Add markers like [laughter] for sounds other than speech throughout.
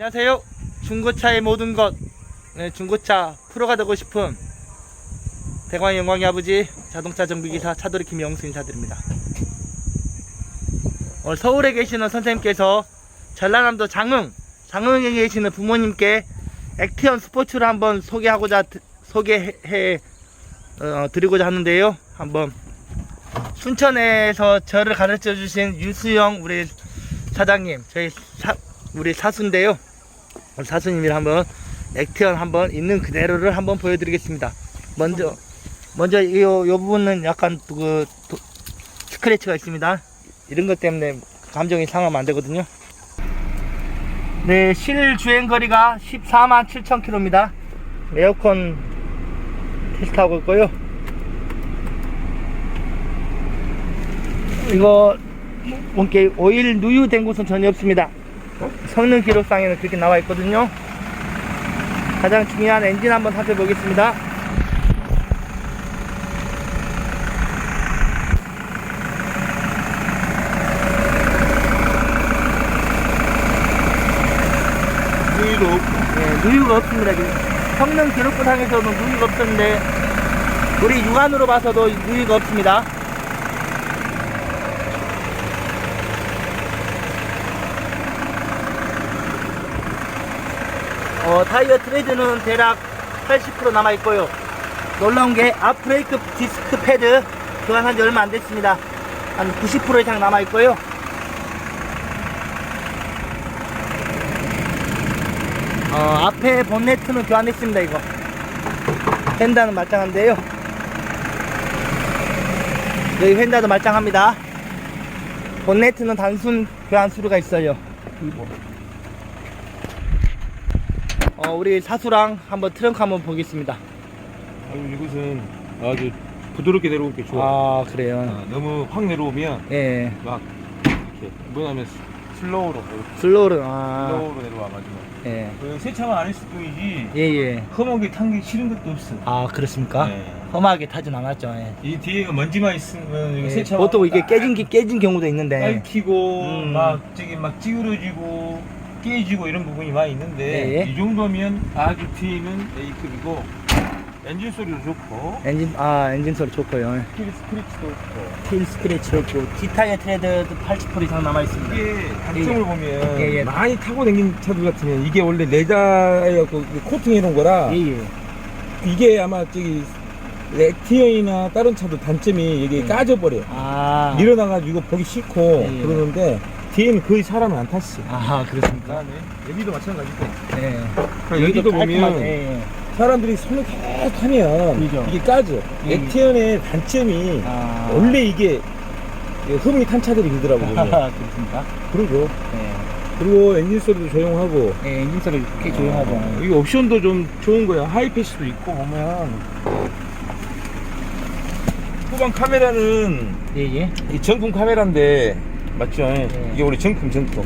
안녕하세요. 중고차의 모든 것. 네, 중고차 프로가 되고 싶은 대광의 영광의 아버지 자동차 정비기사 차도리 김영수 인사드립니다. 오늘 서울에 계시는 선생님께서 전라남도 장흥, 장흥에 계시는 부모님께 액티언 스포츠를 한번 소개하고자 드- 소개해 어, 드리고자 하는데요. 한번 순천에서 저를 가르쳐 주신 유수영 우리 사장님, 저희 사, 우리 사수인데요. 사수님이 한번 액티언 한번 있는 그대로를 한번 보여드리겠습니다. 먼저, 먼저 이, 요, 요 부분은 약간 그 도- 스크래치가 있습니다. 이런 것 때문에 감정이 상하면 안 되거든요. 네, 실 주행 거리가 14만 7천 킬로입니다. 에어컨 테스트하고 있고요. 이거 뭔게 오일 누유된 곳은 전혀 없습니다. 성능 기록상에는 그렇게 나와 있거든요. 가장 중요한 엔진 한번 살펴보겠습니다. 누이도 없고 네, 누유가 없습니다. 지금 성능 기록부상에서도 누유가 없었는데 우리 육안으로 봐서도 누유가 없습니다. 어, 타이어 트레드는 대략 80% 남아 있고요. 놀라운 게 앞브레이크 디스크 패드 교환한 지 얼마 안 됐습니다. 한 90% 이상 남아 있고요. 어, 앞에 본네트는 교환했습니다, 이거. 휀다는 말짱한데요. 여기 휀다도 말짱합니다. 본네트는 단순 교환 수료가 있어요. 어, 우리 사수랑 한번 트렁크 한번 보겠습니다. 아유 이것은 아주 부드럽게 내려올 게 좋아 아, 그래요. 아, 너무 확 내려오면 예. 막 이렇게 뭐냐면 슬로우로 슬로우는, 아, 슬로우로 내려와 가지고 예. 그 세차만 안 했을 뿐이지 예, 예. 험하게 탄 게 싫은 것도 없어 아, 그렇습니까? 네. 험하게 타진 않았죠. 예. 이 뒤에가 먼지만 있으면 예, 세차 보통 이게 깨진, 게- 깨진 경우도 있는데. 얽히고 음. 막 저기 막 찌그러지고 깨지고 이런 부분이 많이 있는데 예. 이 정도면 아주 뒤에는 A급이고 엔진 소리도 좋고 엔진, 아, 엔진 소리 좋고요. 스킬 스크래치도 없고 휠 스크래치 없고, 뒷타이어 트레드도 80% 이상 남아 있습니다. 이게 단점을 보면 예, 예. 많이 타고 다닌 차들 같으면 이게 원래 레자하고 코팅 해 놓은 거라 예, 예. 이게 아마 저기 렉티어이나 다른 차도 단점이 이게 예. 까져버려 아. 밀어나가지고 보기 싫고 예, 예. 그러는데 뒤에는 거의 사람을 안 탔어 아, 그렇습니까? 여기도 마찬가지고 네. 여기도 깔끔하게, 보면 예, 예. 사람들이 손을 계속 하면 그죠. 이게 까져 예. 렉티언의 단점이 아. 원래 이게 흠이 탄 차들이 그러더라고 보면 아, 그렇습니까? 그러죠 네. 그리고 엔진 소리도 조용하고 예, 엔진 소리 꽤 조용하죠. 어, 이 옵션도 좀 좋은 거야. 하이패스도 있고 보면 후방 카메라는 예, 예. 이 정품 카메라인데 맞죠? 이게 우리 정품 정품.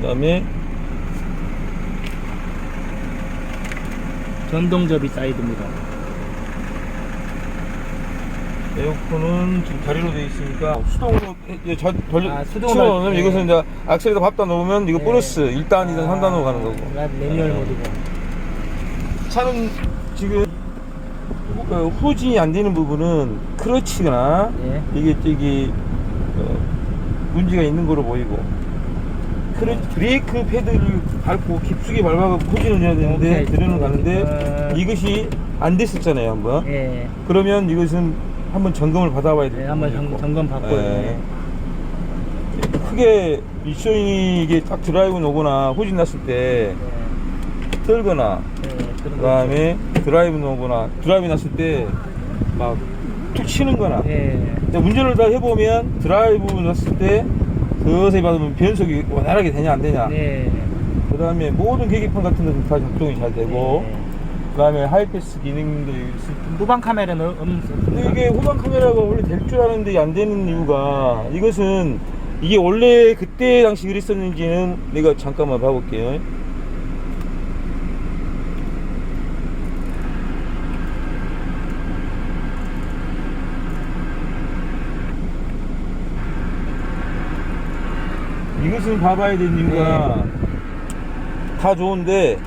그 다음에 전동접이 사이드입니다. 에어컨은 지금 다리로 되어 있으니까 수동으로 이제 저 돌려 아, 수동으로 수동으로 넣으면 네. 이것은 이제 악셀에다 밟다 놓으면 이거 네. 보너스 1단이든 3단으로 가는 거고. 아, 매뉴얼 모드고. 차는 지금 후, 어, 후진이 안 되는 부분은 크러치거나 예. 이게 저기 어, 문제가 있는 거로 보이고 크러 브레이크 패드를 밟고 깊숙이 밟아서 후진을 해야 되는데 오케이. 들어는 가는데 어. 이것이 안 됐었잖아요 한번 예. 그러면 이것은 한번 점검을 받아봐야 네, 돼요 한번 점, 점검 받고. 네. 크게 미션이 이게 딱 드라이브 오거나 후진 났을 때 네. 떨거나 네, 그런 그 다음에 드라이브 오거나 드라이브 났을 때막툭 치는 거나 거. 예. 근데 운전을 다 해보면 드라이브 났을 때 서서히 받으면 변속이 원활하게 되냐 안 되냐 네. 그 다음에 모든 계기판 같은 데도 다 작동이 잘 되고 네. 그 다음에 하이패스 기능도 있을 후방 카메라는 없습니다. 근데 이게 후방 카메라가 원래 될 줄 아는데 안 되는 이유가 이것은 이게 원래 그때 당시 그랬었는지는 내가 잠깐만 봐볼게요 이것은 봐봐야 되는 이유가 네. 다 좋은데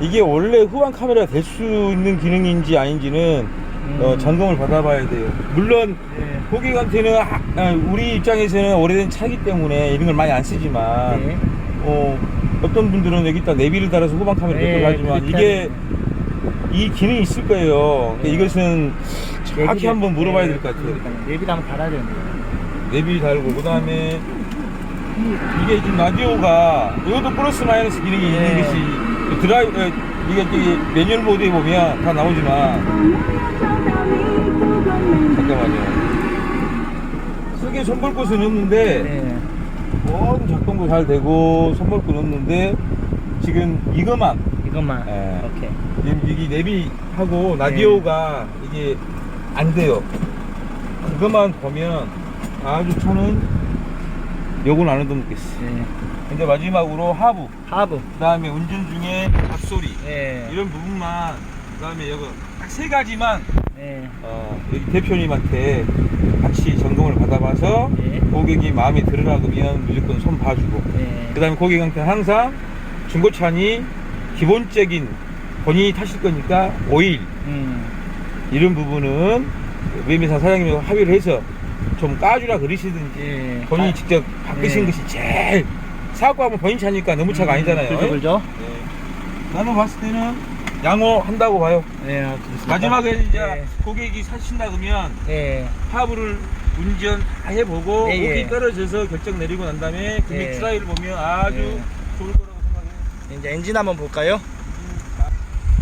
이게 원래 후방 카메라가 될 수 있는 기능인지 아닌지는 음. 어, 점검을 받아봐야 돼요. 물론 네. 고객한테는 아, 아, 우리 입장에서는 오래된 차기 때문에 이런 걸 많이 안 쓰지만 네. 어, 어떤 분들은 여기다 내비를 달아서 후방 카메라 네, 를 하지만 이게 이 기능이 있을 거예요. 그러니까 네. 이것은 정확히 한번 물어봐야 네, 될것 같아요. 내비를 한번 달아야 되는데. 내비 달고 그다음에 이게 지금 라디오가 이것도 플러스 마이너스 기능이 네. 있는 것이 드라이 어, 이게 이게 매뉴얼 모드에 보면 다 나오지만 잠깐만요. 크게 손볼 곳은 없는데 네. 모든 작동도 잘 되고 손볼 곳 없는데 지금 이것만 이것만. 네. 오케이. 지금 이게 내비하고 라디오가 이게 안 돼요. 그것만 보면 아주 차는 욕은 안 얻어먹겠어. 네. 근데 마지막으로 하부, 하부. 그 다음에 운전 중에 잡소리 네. 이런 부분만, 그 다음에 이거 딱세 가지만 네. 어, 여기 대표님한테 같이 점검을 받아봐서 네. 고객이 마음에 들으라 그러면 무조건 손 봐주고 네. 그 다음에 고객한테 항상 중고차니 기본적인 본인이 타실 거니까 오일 음. 이런 부분은 외미사 사장님과 합의를 해서 좀 까주라 그러시든지 예. 본인이 아, 직접 바꾸신 네. 것이 제일 사고 하면 본인 차니까 너무 차가 음, 아니잖아요. 그죠, 그죠? 네. 나는 봤을 때는 양호한다고 봐요. 네, 아, 그렇습니다. 마지막에 이제 네. 고객이 사신다 그러면 네. 하부를 운전 다 해보고 예, 예. 오기 떨어져서 결정 내리고 난 다음에 금액 예. 트라이를 보면 아주 예. 좋을 거라고 생각해요. 이제 엔진 한번 볼까요?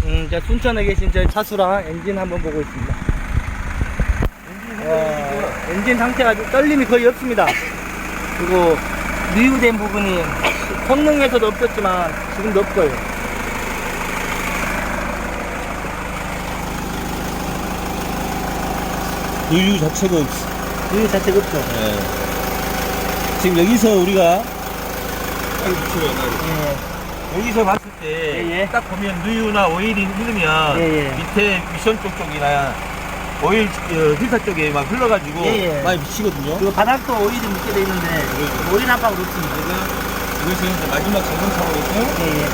음, 이제 순천에 계신 저희 차수랑 엔진 한번 보고 있습니다. 와, 엔진 상태가 좀 떨림이 거의 없습니다. 그리고 누유된 부분이 성능에서도 없었지만 지금도 없어요. 누유 자체가 없어. 누유 자체가 없죠. 네. 지금 여기서 우리가. 예. 여기서 봤을 때 예, 예. 딱 보면 누유나 오일이 흐르면 예, 예. 밑에 미션 쪽 쪽이나 오일 어, 필터 쪽에 막 흘러가지고 예, 예. 많이 미치거든요. 그리고 바닥도 오일이 묻게 돼 있는데 오일 한 방울 없습니다. 그래서 이것은 이제 마지막 점검 차원에서 예, 예.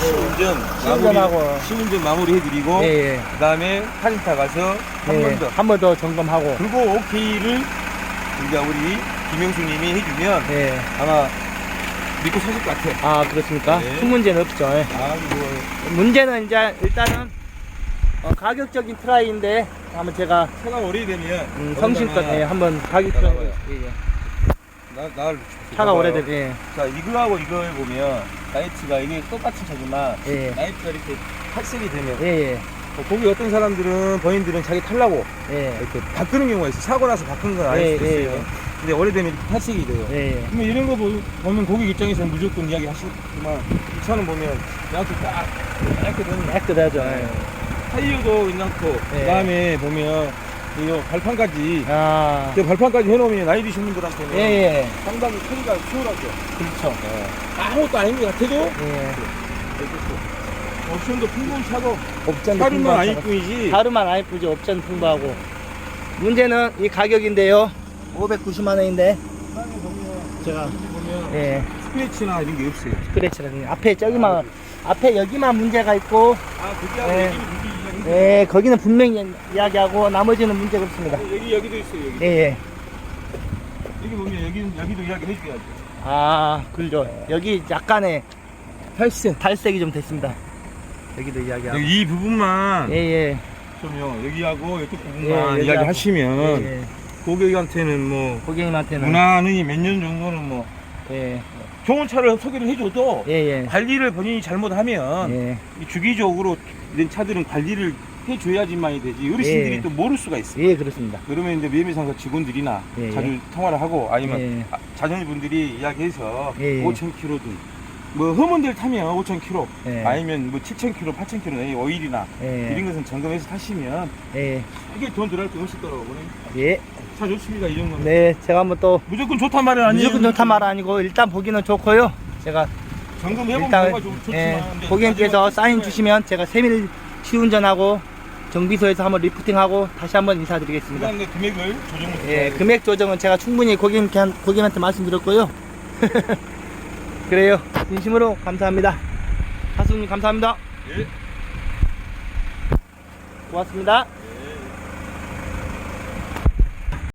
시운전 시운전하고. 마무리, 시운전 마무리 해드리고 예, 예. 그다음에 한타 가서 한 번 더 한 번 더 점검하고. 그리고 오케이를 이제 우리 김영수님이 해주면 예. 아마 믿고 사실 것 같아. 아, 그렇습니까? 네. 큰 문제는 없죠. 예. 아 이거 문제는 이제 일단은 어, 가격적인 트라이인데 한번 제가 차가 오래되면 음, 성실껏 예, 한번 가격 따라와요. 예, 예. 나, 나를 차가. 오래된 예. 자 이거하고 이걸 보면 나이트가 이게 똑같은 차지만 예. 나이트가 이렇게 탈색이 되면 예, 예. 어, 거기 어떤 사람들은 본인들은 자기 탈라고 예. 이렇게 바꾸는 경우가 있어 사고 나서 바꾼 건 아닐 예, 수도 예, 있어요 예. 근데 오래되면 이렇게 탈색이 돼요 예, 예. 그러면 이런 거 보- 보면 고객 입장에서는 무조건 이야기 하시지만 이 차는 보면 이렇게 딱 이렇게 되는 거야 깨끗하죠. 예. 타이어도 괜찮고 예. 그 다음에 보면 이 발판까지 아. 그 발판까지 해놓으면 나이 드신 분들한테는 예, 예. 상당히 소리가 수월하죠 그렇죠. 아무것도 아닌 것 같아도 예. 옵션도 풍부한 차고 옵션 다른만 아닐 뿐이지 다루만 안 예쁘죠. 옵션 풍부하고. 문제는 이 가격인데요. 590만 원인데 제가 보면 예. 스크래치나 이런 게 없어요 스크래치라는 앞에 저기만 앞에 여기만 문제가 있고 아 그게 예. 여기 예, 거기는 분명히 이야기하고 나머지는 문제가 없습니다. 여기 여기도 있어요 여기 예, 예. 여기 보면 여기 여기도 이야기 해줘야죠 아, 그죠. 여기 약간의 탈색 탈색이 좀 됐습니다. 여기도 이야기하고. 이 부분만 예, 예. 좀요 여기하고 이쪽 예, 부분만 여기하고. 이야기 하시면 예, 예. 고객한테는 뭐 고객님한테는. 무난히 몇 년 정도는 뭐 예, 좋은 차를 소개를 해줘도 예, 예. 관리를 본인이 잘못하면 예, 이 주기적으로 이런 차들은 관리를 해줘야지만이 되지 어르신들이 예. 또 모를 수가 있어. 예, 그렇습니다. 그러면 이제 매매상사 직원들이나 예, 자주 예. 통화를 하고 아니면 예. 아, 자녀분들이 이야기해서 예, 예. 5,000km든 뭐 험운들 타면 5,000km 예. 아니면 뭐 7,000km, 8,000km 오일이나 예, 이런 것은 점검해서 타시면 예, 이게 돈 들어갈 게 훨씬 더라고 예. 차 좋습니다 이 정도면 네, 제가 한번 또 무조건 좋단 말은 아니에요 무조건 좋단 말 아니고 일단 보기는 좋고요. 제가 일단 예, 고객님께서 사인 주시면 제가 세밀 시운전하고 정비소에서 한번 리프팅하고 다시 한번 인사드리겠습니다. 금액을 조정을 예, 금액 조정은 제가 충분히 고객님께 한- 고객님한테 말씀드렸고요. [laughs] 그래요. 진심으로 감사합니다. 사수님 감사합니다. 예. 고맙습니다.